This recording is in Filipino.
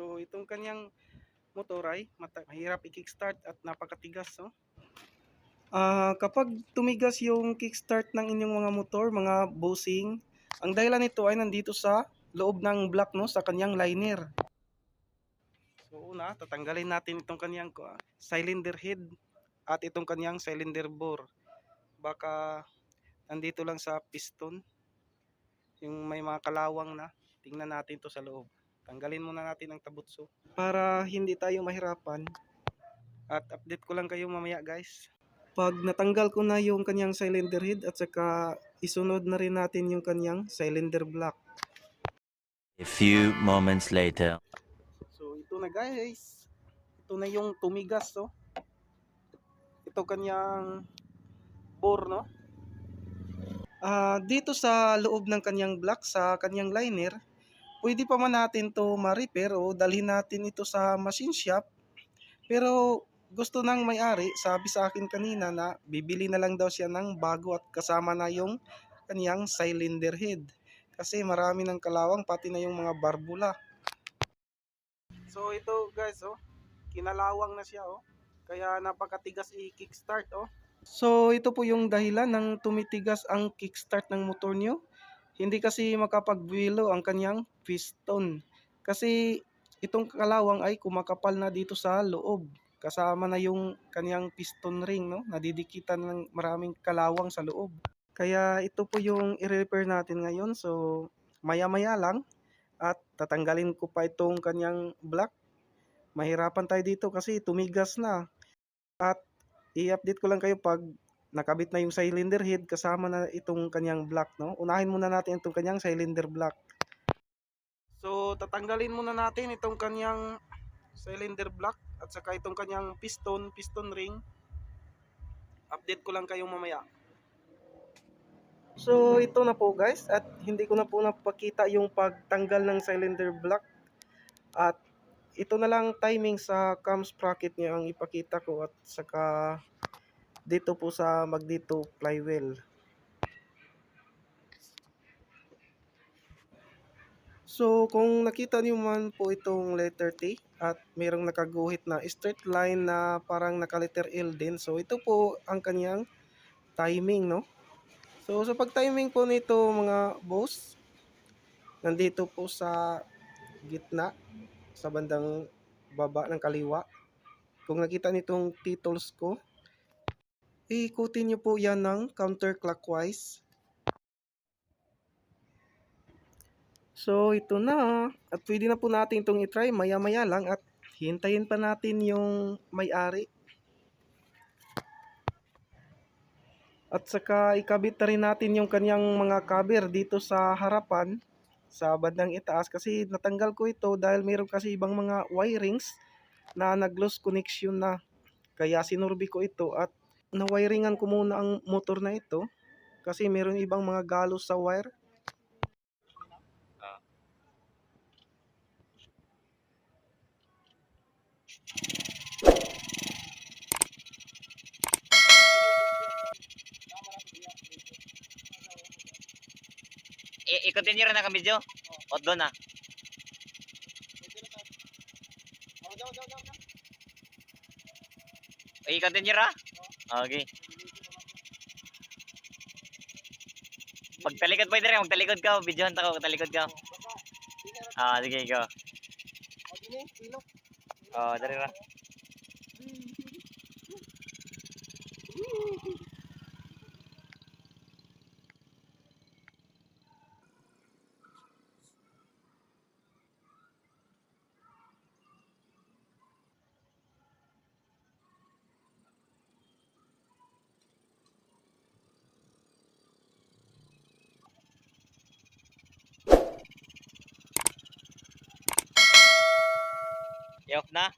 So itong kanyang motor ay mahirap i-kickstart at napakatigas. No? Ah, kapag tumigas yung kickstart ng inyong mga motor, mga bossing, ang dahilan nito ay nandito sa loob ng block no sa kanyang liner. So una, tatanggalin natin itong kanyang ah, cylinder head at itong kanyang cylinder bore. Baka nandito lang sa piston yung may mga kalawang na. Tingnan natin to sa loob. Tanggalin muna natin ang tabutso para hindi tayo mahirapan. At update ko lang kayo mamaya guys. Pag natanggal ko na yung kanyang cylinder head at saka isunod na rin natin yung kanyang cylinder block. A few moments later. So ito na guys. Ito na yung tumigas no. Ito kanyang bore no. Ah, dito sa loob ng kanyang block sa kanyang liner, pwede pa man natin to ma-repair o dalhin natin ito sa machine shop. Pero gusto ng may-ari, sabi sa akin kanina na bibili na lang daw siya ng bago at kasama na yung kanyang cylinder head. Kasi marami ng kalawang pati na yung mga barbula. So ito guys oh, kinalawang na siya oh. Kaya napakatigas i-kickstart oh. So ito po yung dahilan ng tumitigas ang kickstart ng motor nyo. Hindi kasi makapagbuwelo ang kanyang piston. Kasi itong kalawang ay kumakapal na dito sa loob. Kasama na yung kanyang piston ring no, nadidikitan ng maraming kalawang sa loob. Kaya ito po yung i-repair natin ngayon. So maya-maya lang at tatanggalin ko pa itong kanyang block. Mahirapan tayo dito kasi tumigas na. At i-update ko lang kayo pag nakabit na yung cylinder head kasama na itong kanyang block. No? Unahin muna natin itong kanyang cylinder block. So tatanggalin muna natin itong kanyang cylinder block at saka itong kanyang piston, piston ring. Update ko lang kayo mamaya. So ito na po guys at hindi ko na po napakita yung pagtanggal ng cylinder block at ito na lang timing sa cam sprocket niya ang ipakita ko at saka dito po sa magdito flywheel. So kung nakita niyo man po itong letter T at mayroong nakaguhit na straight line na parang naka-letter L din. So ito po ang kanyang timing no. So sa pag-timing po nito mga boss, nandito po sa gitna sa bandang baba ng kaliwa. Kung nakita nitong titles ko, iikutin niyo po yan ng counterclockwise. So ito na at pwede na po natin itong itry maya maya lang at hintayin pa natin yung may-ari. At saka ikabit na rin natin yung kanyang mga cover dito sa harapan sa bandang itaas kasi natanggal ko ito dahil mayroon kasi ibang mga wirings na nag-loose connection na. Kaya sinurbi ko ito at nawiringan ko muna ang motor na ito kasi mayroon ibang mga galos sa wire. I- i-continue rin na kami, Jo. O doon na. I-continue ra? Okay. Pagtalikod pwede rin, magtalikod ka, videohan ta ko, talikod ka. Ah, sige, go. Oh, dari ra. I-off na?